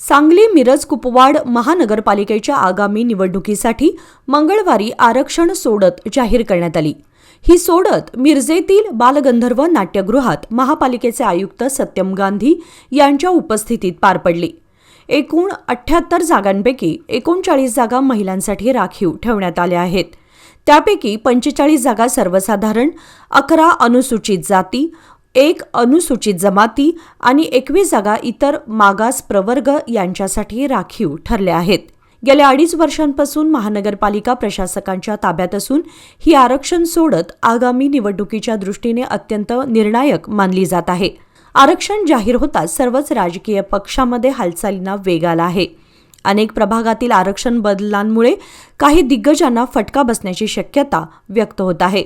सांगली मिरज कुपवाड महानगरपालिकेच्या आगामी निवडणुकीसाठी मंगळवारी आरक्षण सोडत जाहीर करण्यात आली. ही सोडत मिरजेतील बालगंधर्व नाट्यगृहात महापालिकेचे आयुक्त सत्यम गांधी यांच्या उपस्थितीत पार पडली. एकूण अठ्ठ्याहत्तर जागांपैकी एकोणचाळीस जागा महिलांसाठी राखीव ठेवण्यात आल्या आहेत. त्यापैकी पंचेचाळीस जागा सर्वसाधारण अकरा अनुसूचित जाती एक अनुसूचित जमाती आणि एकवीस जागा इतर मागास प्रवर्ग यांच्यासाठी राखीव ठरल्या आहेत. गेल्या अडीच वर्षांपासून महानगरपालिका प्रशासकांच्या ताब्यात असून ही आरक्षण सोडत आगामी निवडणुकीच्या दृष्टीने अत्यंत निर्णायक मानली जात आहे. आरक्षण जाहीर होताच सर्वच राजकीय पक्षामध्ये हालचालींना वेग आला आहे. अनेक प्रभागातील आरक्षण बदलांमुळे काही दिग्गजांना फटका बसण्याची शक्यता व्यक्त होत आहे.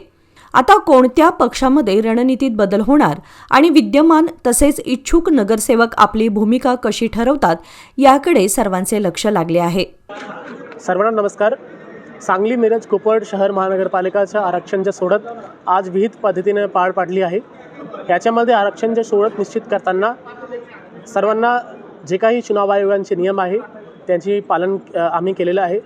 आता कोणत्या पक्षामध्ये रणनीतीत बदल होणार आणि विद्यमान तसेच इच्छुक नगरसेवक आपली भूमिका कशी ठरवतात याकडे सर्वांचे लक्ष लागले आहे. सर्वांना नमस्कार. सांगली मिरज कुपड शहर महानगरपालिकाचं आरक्षणच्या सोडत आज विहित पद्धतीने पार पाडली आहे. याच्यामध्ये आरक्षणच्या सोडत निश्चित करताना सर्वांना जे काही चुनाव आयोगांचे नियम आहे त्यांची पालन आम्ही केलेलं आहे.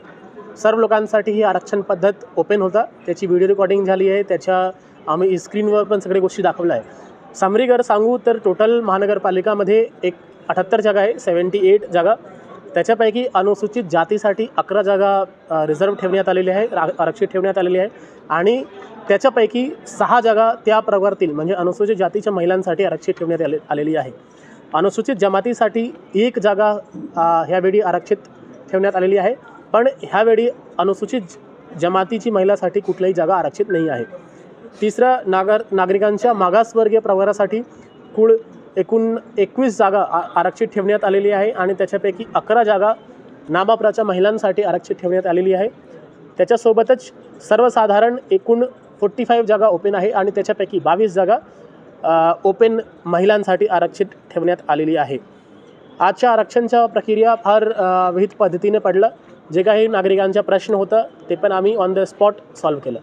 सर्व लोकांसाठी ही आरक्षण पद्धत ओपन होता. त्याची व्हिडिओ रेकॉर्डिंग झाली आहे. त्याच्या आम्ही स्क्रीनवर पण सगळ्या गोष्टी दाखवल्या आहे समरीगर सांगू तर टोटल महानगरपालिकामध्ये एक अठ्याहत्तर जागा आहे सेवन्टी एट जागा. त्याच्यापैकी अनुसूचित जातीसाठी अकरा जागा रिझर्व ठेवण्यात आलेली आहे रा- आरक्षित ठेवण्यात आलेली आहे. आणि त्याच्यापैकी सहा जागा त्या प्रवर्तील म्हणजे अनुसूचित जातीच्या महिलांसाठी आरक्षित ठेवण्यात आले आलेली आहे. अनुसूचित जमातीसाठी एक जागा ह्यावेळी आरक्षित ठेवण्यात आलेली आहे. पण ह्यावेळी अनुसूचित जमातीची महिलासाठी कुठल्याही जागा आरक्षित नाही आहे. तिसरं नागर नागरिकांच्या मागासवर्गीय प्रवर्गासाठी कुळ एकूण एकवीस जागा आरक्षित ठेवण्यात आलेली आहे आणि त्याच्यापैकी अकरा जागा नामाप्राच्या महिलांसाठी आरक्षित ठेवण्यात आलेली आहे. त्याच्यासोबतच सर्वसाधारण एकूण फोर्टी फाईव्ह जागा ओपन आहे आणि त्याच्यापैकी बावीस जागा ओपन महिलांसाठी आरक्षित ठेवण्यात आलेली आहे. आजच्या आरक्षणच्या प्रक्रिया फार अ, विहित पद्धतीने पडलं. जे काही नागरिकांचा प्रश्न होता ते पण आम्ही ऑन द स्पॉट सॉल्व्ह केलं.